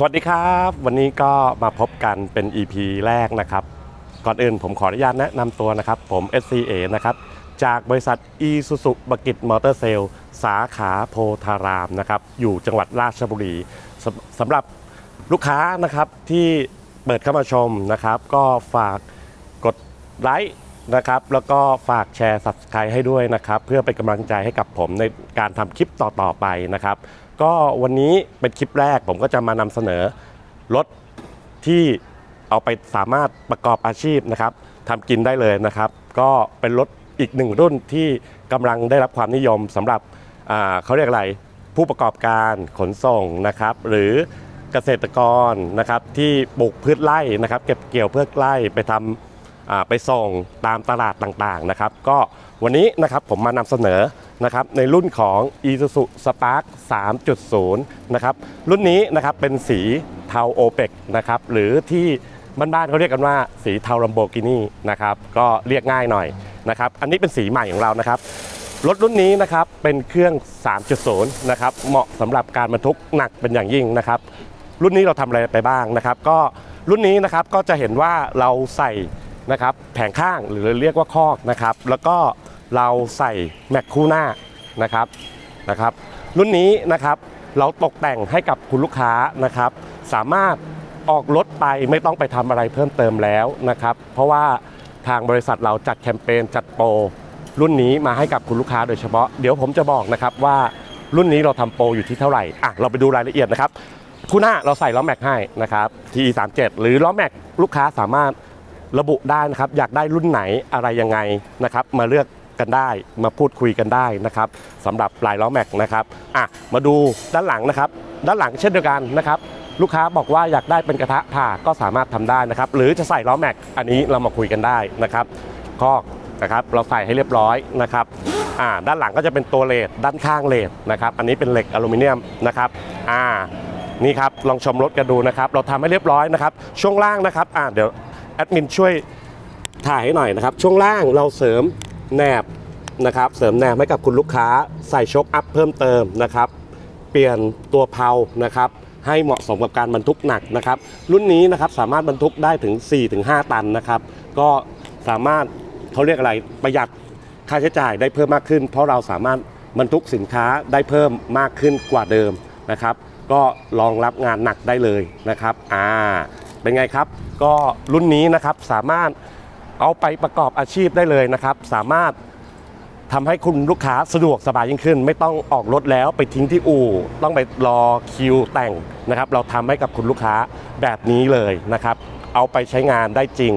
สวัสดีครับ วันนี้ก็มาพบกันเป็น EP แรกนะครับ ก่อนอื่นผมขออนุญาตแนะนำตัวนะครับ ผม SCA นะครับ จากบริษัท e s u z u บกิจมอเตอร์เซลสาขาโพธารามนะครับ อยู่จังหวัดราชบุรีสสำหรับลูกค้านะครับที่เปิดเข้ามาชมนะครับ ก็ฝากกดไลค์ นะครับแล้วก็ฝากแชร์ Subscribe ให้ด้วยนะครับ เพื่อเป็นกำลังใจให้กับผมในการทำคลิปต่อ ๆ ไปนะครับ ก็วันนี้เป็นคลิปแรกผมก็จะมานำเสนอรถที่เอาไปสามารถประกอบอาชีพนะครับทำกินได้เลยนะครับ ก็เป็นรถอีกหนึ่งรุ่นที่กำลังได้รับความนิยมสำหรับเขาเรียกอะไรผู้ประกอบการขนส่งนะครับ หรือเกษตรกรนะครับที่ปลูกพืชไร่นะครับ เก็บเกี่ยวเพืชไร่ไปทำอ่า ไปส่งตามตลาดต่างๆนะครับ ก็วันนี้นะครับผมมานำเสนอนะครับในรุ่นของ Isuzu Spark 3.0 นะครับรุ่นนี้นะครับเป็นสีเทาโอเปกนะครับหรือที่บ้านๆเขาเรียกกันว่าสีเทาลัมโบกินีนะครับก็เรียกง่ายหน่อยนะครับอันนี้เป็นสีใหม่ของเรานะครับรถรุ่นนี้นะครับเป็นเครื่อง 3.0 นะครับเหมาะสำหรับการบรรทุกหนักเป็นอย่างยิ่งนะครับรุ่นนี้เราทำอะไรไปบ้างนะครับ ก็รุ่นนี้นะครับก็จะเห็นว่าเราใส่ นะครับแผงข้างหรือเรียกว่าคอกนะครับ แล้วก็เราใส่แม็กคู่หน้านะครับนะครับ รุ่นนี้นะครับเราตกแต่งให้กับคุณลูกค้านะครับ สามารถออกรถไปไม่ต้องไปทำอะไรเพิ่มเติมแล้วนะครับ เพราะว่าทางบริษัทเราจัดแคมเปญจัดโปรรุ่นนี้มาให้กับคุณลูกค้าโดยเฉพาะเดี๋ยวผมจะบอกนะครับว่ารุ่นนี้เราทำโปรอยู่ที่เท่าไหร่อะเราไปดูรายละเอียดนะครับคู่หน้าเราใส่ล้อแม็กให้นะครับ TE 3 7 หรือล้อแม็กลูกค้าสามารถ ระบุได้นะครับอยากได้รุ่นไหนอะไรยังไงนะครับ มาเลือกกันได้มาพูดคุยกันได้นะครับสำหรับลายล้อแม็กนะครับอะมาดูด้านหลังนะครับ ด้านหลังเช่นเดียวกันนะครับลูกค้าบอกว่าอยากได้เป็นกระทะผ่าก็สามารถทำได้นะครับ หรือจะใส่ล้อแม็กอันนี้เรามาคุยกันได้นะครับคอกนะครับเราใส่ให้เรียบร้อยนะครับอ่าด้านหลังก็จะเป็นตัวเลดด้านข้างเลดนะครับ อันนี้เป็นเหล็กอลูมิเนียมนะครับอ่านี่ครับลองชมรถกันดูนะครับ เราทำให้เรียบร้อยนะครับ ช่วงล่างนะครับอ่าเดี๋ยว แอดมินช่วยถ่ายให้หน่อยนะครับ ช่วงล่างเราเสริมแหนบนะครับ เสริมแหนบให้กับคุณลูกค้าใส่ช็อคอัพเพิ่มเติมนะครับ เปลี่ยนตัวเพลานะครับให้เหมาะสมกับการบรรทุกหนักนะครับ รุ่นนี้นะครับสามารถบรรทุกได้ถึง 4-5 ตันนะครับ ก็สามารถเขาเรียกอะไรประหยัดค่าใช้จ่ายได้เพิ่มมากขึ้น เพราะเราสามารถบรรทุกสินค้าได้เพิ่มมากขึ้นกว่าเดิมนะครับ ก็รองรับงานหนักได้เลยนะครับอ่า เป็นไงครับ ก็รุ่นนี้นะครับสามารถเอาไปประกอบอาชีพได้เลยนะครับ สามารถทำให้คุณลูกค้าสะดวกสบายยิ่งขึ้น ไม่ต้องออกรถแล้วไปทิ้งที่อู่ ต้องไปรอคิวแต่งนะครับ เราทำให้กับคุณลูกค้าแบบนี้เลยนะครับ เอาไปใช้งานได้จริง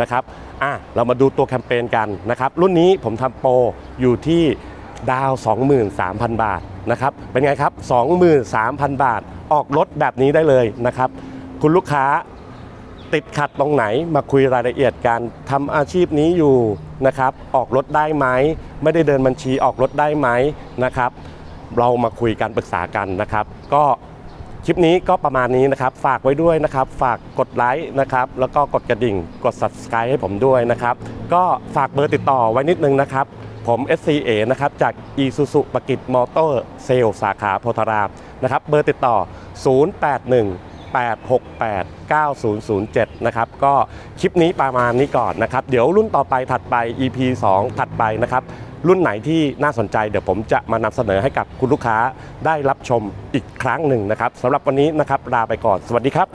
นะครับอะเรามาดูตัวแคมเปญกันนะครับ รุ่นนี้ผมทำโปรอยู่ที่ดาว 23,000 บาทนะครับ เป็นไงครับ 23,000 บาท ออกรถแบบนี้ได้เลยนะครับ คุณลูกค้า ติดขัดตรงไหนมาคุยรายละเอียดกันทำอาชีพนี้อยู่นะครับ ออกรถได้ไหมไม่ได้เดินบัญชีออกรถได้ไหมนะครับ เรามาคุยกันปรึกษากันนะครับ ก็คลิปนี้ก็ประมาณนี้นะครับ ฝากไว้ด้วยนะครับ ฝากกดไลค์นะครับ แล้วก็กดกระดิ่ง กด subscribe ให้ผมด้วยนะครับ ก็ฝากเบอร์ติดต่อไว้นิดนึงนะครับ ผม SCA นะครับ จาก Isuzu ปกิจมอเตอร์เซลสาขาโพธารามนะครับ เบอร์ติดต่อ 081 868 9007 นะครับ ก็คลิปนี้ประมาณนี้ก่อนนะครับ เดี๋ยวรุ่นต่อไปถัดไป EP 2 ถัดไปนะครับ รุ่นไหนที่น่าสนใจเดี๋ยวผมจะมานำเสนอให้กับคุณลูกค้าได้รับชมอีกครั้งหนึ่งนะครับสำหรับวันนี้นะครับลาไปก่อน สวัสดีครับ